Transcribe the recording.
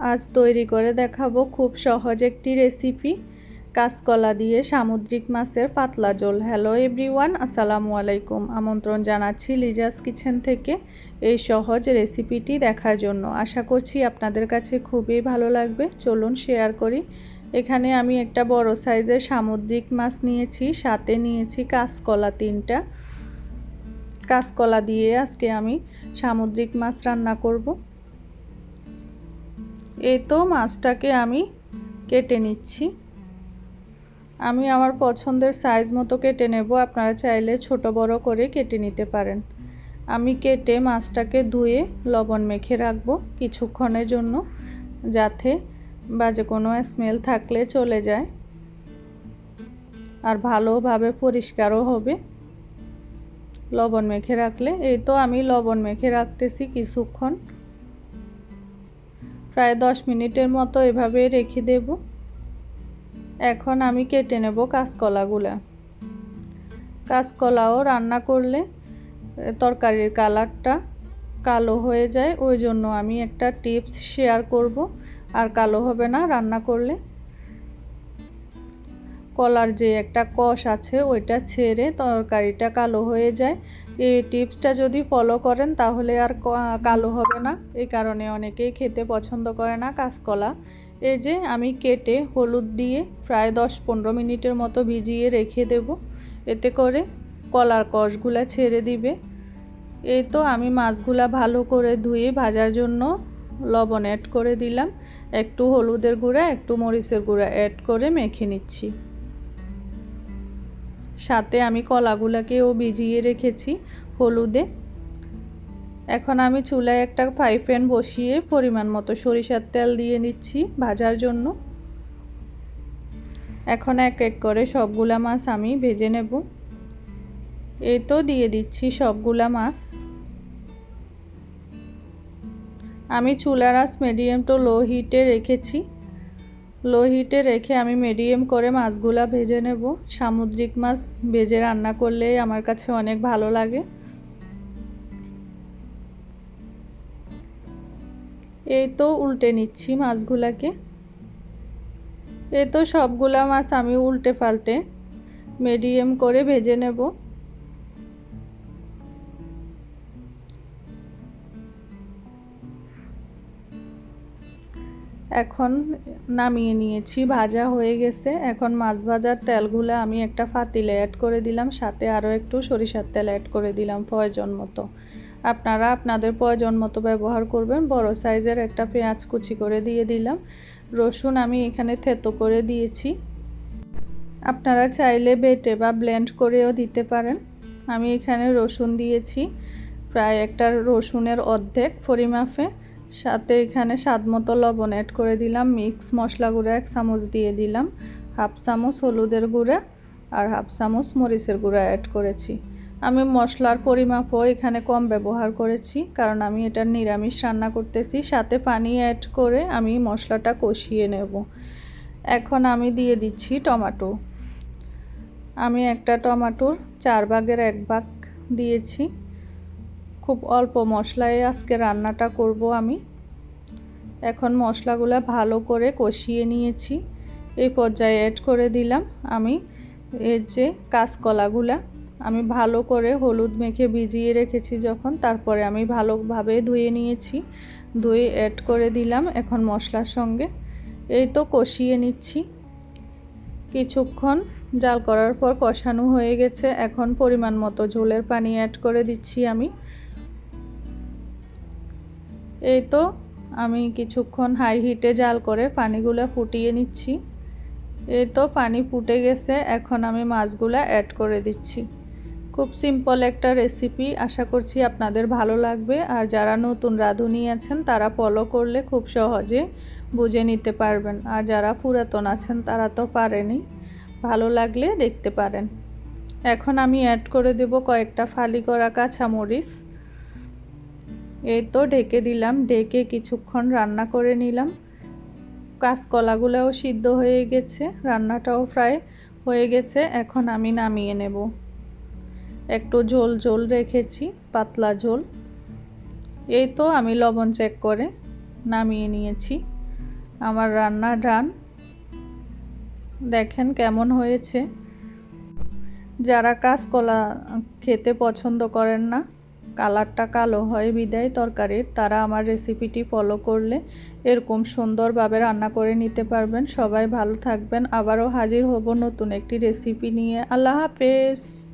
আজ তৈরি করে দেখাবো খুব সহজ একটি রেসিপি কাঁচকলা দিয়ে সামুদ্রিক মাছের পাতলা ঝোল। হ্যালো এভরিওয়ান আসসালামু আলাইকুম। আমন্ত্রণ জানাচ্ছি লিজাস কিচেন থেকে এই সহজ রেসিপিটি দেখার জন্য। আশা করছি আপনাদের কাছে খুবই ভালো লাগবে। চলুন শেয়ার করি। এখানে আমি একটা বড় সাইজের সামুদ্রিক মাছ নিয়েছি, সাথে নিয়েছি কাঁচকলা তিনটা। কাঁচকলা দিয়ে আজকে আমি সামুদ্রিক মাছ রান্না করব। এই তো মাছটাকে আমি কেটে নিচ্ছি। আমি আমার পছন্দের সাইজ মতো কেটে নেব, আপনারা চাইলে ছোট বড় করে কেটে নিতে পারেন। আমি কেটে মাছটাকে ধুয়ে লবণ মেখে রাখব কিছুক্ষণের জন্য, যাতে বাজে কোনো স্মেল থাকলে চলে যায় আর ভালোভাবে পরিষ্কারও হবে। লবণ মেখে রাখলে, এই তো আমি লবণ মেখে রাখতেছি কিছুক্ষণ। প্রায় দশ মিনিটের মতো এভাবে রেখে দেব। এখন আমি কেটে নেব কাঁচকলাগুলা। কাঁচকলাও রান্না করলে তরকারির কালারটা কালো হয়ে যায়। ওই জন্য আমি একটা টিপস শেয়ার করব। আর কালো হবে না, রান্না করলে কলার যে একটা কষ আছে, ওইটা ছেড়ে তরকারিটা কালো হয়ে যায়। এই টিপসটা যদি ফলো করেন, তাহলে আর কালো হবে না। এই কারণে অনেকেই খেতে পছন্দ করে না কাঁচকলা। এই যে আমি কেটে হলুদ দিয়ে প্রায় দশ পনেরো মিনিটের মতো ভিজিয়ে রেখে দেব। এতে করে কলার কষগুলা ছেড়ে দিবে। এই তো আমি মাছগুলা ভালো করে ধুয়ে ভাজার জন্য লবণ অ্যাড করে দিলাম। একটু হলুদের গুঁড়া, একটু মরিচের গুঁড়া অ্যাড করে মেখে নিচ্ছি। সাথে আমি কলাগুলাকেও ভিজিয়ে রেখেছি হলুদে। এখন আমি চুলায় একটা ফ্রাই প্যান বসিয়ে পরিমাণ মতো সরিষার তেল দিয়ে নিচ্ছি ভাজার জন্য। এখন এক এক করে সবগুলা মাছ আমি ভেজে নেব। এই তো দিয়ে দিচ্ছি সবগুলা মাছ। আমি চুলার আস মিডিয়াম টু লো হিটে রেখেছি। লো হিটে রেখে আমি মিডিয়াম করে মাছগুলা ভেজে নেব। সামুদ্রিক মাছ ভেজে রান্না করলেই আমার কাছে অনেক ভালো লাগে। এই তো উল্টে নিচ্ছি মাছগুলাকে। এই তো সবগুলা মাছ আমি উল্টে পাল্টে মিডিয়াম করে ভেজে নেব। এখন নামিয়ে নিয়েছি, ভাজা হয়ে গেছে। এখন মাছ ভাজার তেলগুলো আমি একটা ফাতিলে অ্যাড করে দিলাম, সাথে আরও একটু সরিষার তেল অ্যাড করে দিলাম প্রয়োজন মতো। আপনারা আপনাদের প্রয়োজন মতো ব্যবহার করবেন, বড় সাইজের একটা পেঁয়াজ কুচি করে দিয়ে দিলাম। রসুন আমি এখানে থেতো করে দিয়েছি। আপনারা চাইলে বেটে বা ব্লেন্ড করেও দিতে পারেন। আমি এখানে রসুন দিয়েছি, প্রায় একটা রসুনের অর্ধেক পরিমাপে। সাথে এখানে স্বাদ মতো লবণ অ্যাড করে দিলাম মিক্স মশলা গুঁড়া এক চামচ দিয়ে দিলাম হাফ চামচ হলুদের গুঁড়া আর হাফ চামচ মরিচের গুঁড়া অ্যাড করেছি। আমি মশলার পরিমাপও এখানে কম ব্যবহার করেছি, কারণ আমি এটা নিরামিষ রান্না করতেছি, সাথে পানি অ্যাড করে আমি মশলাটা কষিয়ে নেব। এখন আমি দিয়ে দিচ্ছি টমাটো। আমি একটা টমাটোর চার ভাগের এক ভাগ দিয়েছি। খুব অল্প মশলায় আজকে রান্নাটা করব আমি। এখন মশলাগুলো ভালো করে কষিয়ে নিয়েছি। এই পর্যায়ে অ্যাড করে দিলাম আমি এর যে কাঁচকলাগুলা। আমি ভালো করে হলুদ মেখে ভিজিয়ে রেখেছি যখন, তারপরে আমি ভালোভাবে ধুয়ে নিয়েছি। ধুয়ে অ্যাড করে দিলাম এখন মশলার সঙ্গে। এই তো কষিয়ে নিচ্ছি। কিছুক্ষণ জাল করার পর কষানো হয়ে গেছে। এখন পরিমাণ মতো ঝোলের পানি অ্যাড করে দিচ্ছি আমি। এই তো, আমি কিছুক্ষণ হাই হিটে জাল করে পানিগুলো ফুটিয়ে নিচ্ছি। এই তো, পানি ফুটে গেছে, এখন আমি মাছগুলো অ্যাড করে দিচ্ছি। খুব সিম্পল একটা রেসিপি আশা করছি আপনাদের ভালো লাগবে। আর যারা নতুন রাঁধুনি আছেন, তারা ফলো করলে খুব সহজে বুঝে নিতে পারবেন। আর যারা পুরাতন আছেন, তারা তো পারেনি। ভালো লাগলে দেখতে পারেন। এখন আমি অ্যাড করে দেব কয়েকটা ফালি করা কাঁচামরিচ। এই তো ঢেকে দিলাম, ঢেকে কিছুক্ষণ রান্না করে নিলাম। কাঁচকলাগুলোও সিদ্ধ হয়ে গেছে, রান্নাটাও প্রায় হয়ে গেছে, এখন আমি নামিয়ে নেব। একটু ঝোল ঝোল রেখেছি, পাতলা ঝোল। এই তো আমি লবণ চেক করে নামিয়ে নিয়েছি। আমার রান্না ডান। দেখেন কেমন হয়েছে। যারা কাঁচকলা খেতে পছন্দ করেন না কালারটা কালো হয় বিদায় তরকারির তারা আমার রেসিপিটি ফলো করলে এরকম সুন্দরভাবে রান্না করে নিতে পারবেন। সবাই ভালো থাকবেন। আবারও হাজির হব নতুন একটি রেসিপি নিয়ে। আল্লাহ হাফেজ।